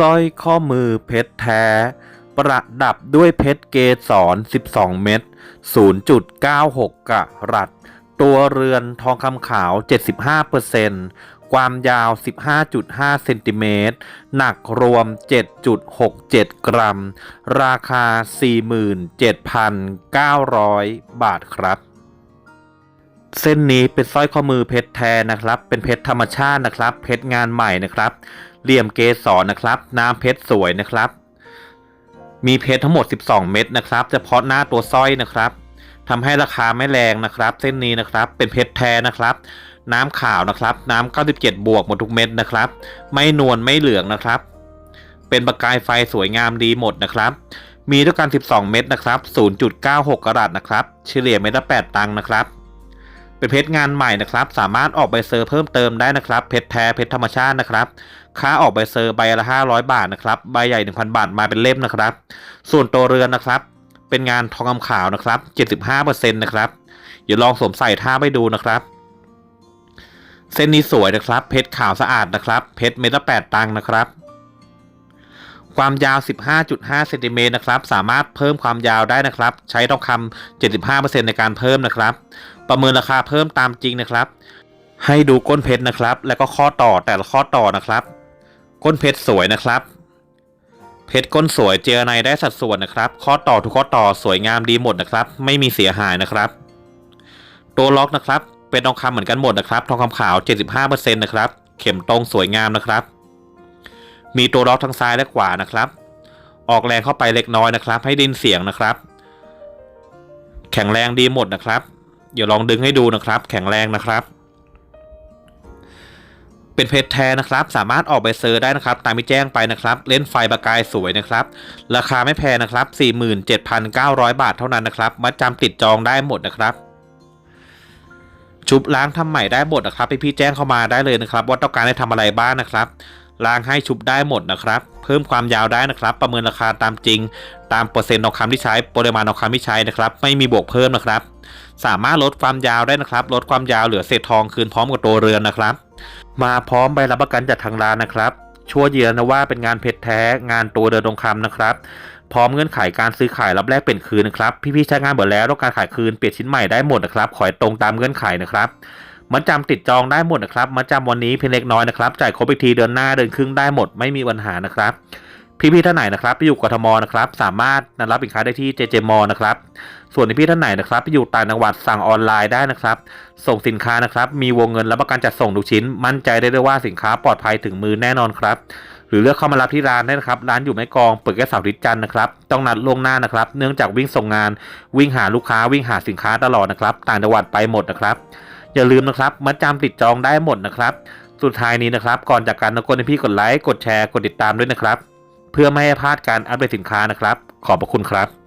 สร้อยข้อมือเพชรแท้ ประดับด้วยเพชรเกสร 12 เม็ด 0.96 กะรัต ตัวเรือนทองคำขาว 75%ความยาว 15.5 เซนติเมตร หนักรวม 7.67 กรัม ราคา 47,900 บาทครับเส้นนี้เป็นสร้อยข้อมือเพชรแท้นะครับ เป็นเพชรธรรมชาตินะครับ เพชรงานใหม่นะครับ เหลี่ยมเกสรนะครับ น้ำเพชรสวยนะครับ มีเพชรทั้งหมด 12 เม็ดนะครับ เฉพาะหน้าตัวสร้อยนะครับทำให้ราคาไม่แรงนะครับ เส้นนี้นะครับ เป็นเพชรแท้นะครับ น้ำขาวนะครับ น้ำ97 บวกหมดทุกเม็ดนะครับ ไม่นวลไม่เหลืองนะครับ เป็นประกายไฟสวยงามดีหมดนะครับ มีด้วยกัน 12 เม็ดนะครับ 0.96 กรัตนะครับ เฉลี่ยเม็ดละ 8 ตังค์นะครับ เป็นเพชรงานใหม่นะครับ สามารถออกใบเซอร์เพิ่มเติมได้นะครับ เพชรแท้เพชรธรรมชาตินะครับ ค่าออกใบเซอร์ใบละ 500 บาทนะครับ ใบใหญ่ 1,000 บาทมาเป็นเล่มนะครับ ส่วนตัวเรือนนะครับ เป็นงานทองคำขาวนะครับ 75%นะครับเดี๋ยวลองสวมใส่ท่าไปดูนะครับ เส้นนี้สวยนะครับ เพชรขาวสะอาดนะครับ เพชรเม็ดละ8ตังค์นะครับ ความยาว 15.5เซนติเมตรนะครับ สามารถเพิ่มความยาวได้นะครับ ใช้ทองคำ75%ในการเพิ่มนะครับ ประเมินราคาเพิ่มตามจริงนะครับ ให้ดูก้นเพชรนะครับ แล้วก็ข้อต่อแต่ละข้อต่อนะครับ ก้นเพชรสวยนะครับ เพชรก้นสวยเจรไนได้สัดส่วนนะครับ ข้อต่อทุกข้อต่อสวยงามดีหมดนะครับ ไม่มีเสียหายนะครับ ตัวล็อกนะครับ เป็นทองคำเหมือนกันหมดนะครับ ทองคำขาว 75%นะครับ เข็มตรงสวยงามนะครับ มีตัวล็อกทั้งซ้ายและขวานะครับ ออกแรงเข้าไปเล็กน้อยนะครับ ให้ดินเสียงนะครับ แข็งแรงดีหมดนะครับ เดี๋ยวลองดึงให้ดูนะครับ แข็งแรงนะครับ เป็นเพชรแท้นะครับ สามารถออกใบเซอร์ได้นะครับ ตามที่แจ้งไปนะครับ เล่นไฟประกายสวยนะครับ ราคาไม่แพงนะครับ 47,900 บาทเท่านั้นนะครับมัดจำติดจองได้หมดนะครับชุบล้างทำใหม่ได้หมดนะครับพี่ๆแจ้งเข้ามาได้เลยนะครับ ว่าต้องการให้ทำอะไรบ้างนะครับ ล้างให้ชุบได้หมดนะครับ เพิ่มความยาวได้นะครับ ประเมินราคาตามจริง ตามเปอร์เซ็นต์ทองคำที่ใช้ปริมาณทองคำที่ใช้นะครับ ไม่มีบวกเพิ่มนะครับ สามารถลดความยาวได้นะครับ ลดความยาวเหลือเศษทองคืนพร้อมกับตัวเรือนนะครับ มาพร้อมใบรับประกันจากทางร้านนะครับชัวร์ยืนยันนะว่าเป็นงานเพชรแท้งานตัวเรือนทองคำนะครับ พร้อมเงื่อนไขการซื้อขายรับแลกเปลี่ยนคืนนะครับ พี่ๆใช้งานหมดแล้วต้องการขายคืนเปลี่ยนชิ้นใหม่ได้หมดนะครับ ขอให้ตรงตามเงื่อนไขนะครับ มัดจำติดจองได้หมดนะครับมัดจำวันนี้เพียงเล็กน้อยนะครับจ่ายครบอีกทีเดือนหน้าเดือนครึ่งได้หมดไม่มีปัญหานะครับพี่ๆท่านไหนนะครับไปอยู่กทมนะครับ สามารถนำรับสินค้าได้ที่เจเจมอนะครับ ส่วนพี่ท่านไหนนะครับไปอยู่ต่างจังหวัดสั่งออนไลน์ได้นะครับ ส่งสินค้านะครับ มีวงเงินรับประกันจัดส่งทุกชิ้น มั่นใจได้เลยว่าสินค้าปลอดภัยถึงมือแน่นอนครับ หรือเลือกเข้ามารับที่ร้านได้นะครับ ร้านอยู่ไม่กองเปิดแค่เสาร์อาทิตย์จันทร์นะครับ ต้องนัดล่วงหน้านะครับ เนื่องจากวิ่งส่งงาน วิ่งหาลูกค้าวิ่งหาสินค้าตลอดนะครับ ต่างจังหวัดไปหมดนะครับ อย่าลืมนะครับมัดจำติดจองได้หมดนะครับ สุดท้ายนี้นะครับ ก่อนจากการรบกวนให้พี่กดไลค์กดแชร์กดติดตามด้วยนะครับ เพื่อไม่ให้พลาดการอัปเดตสินค้านะครับ ขอบพระคุณครับ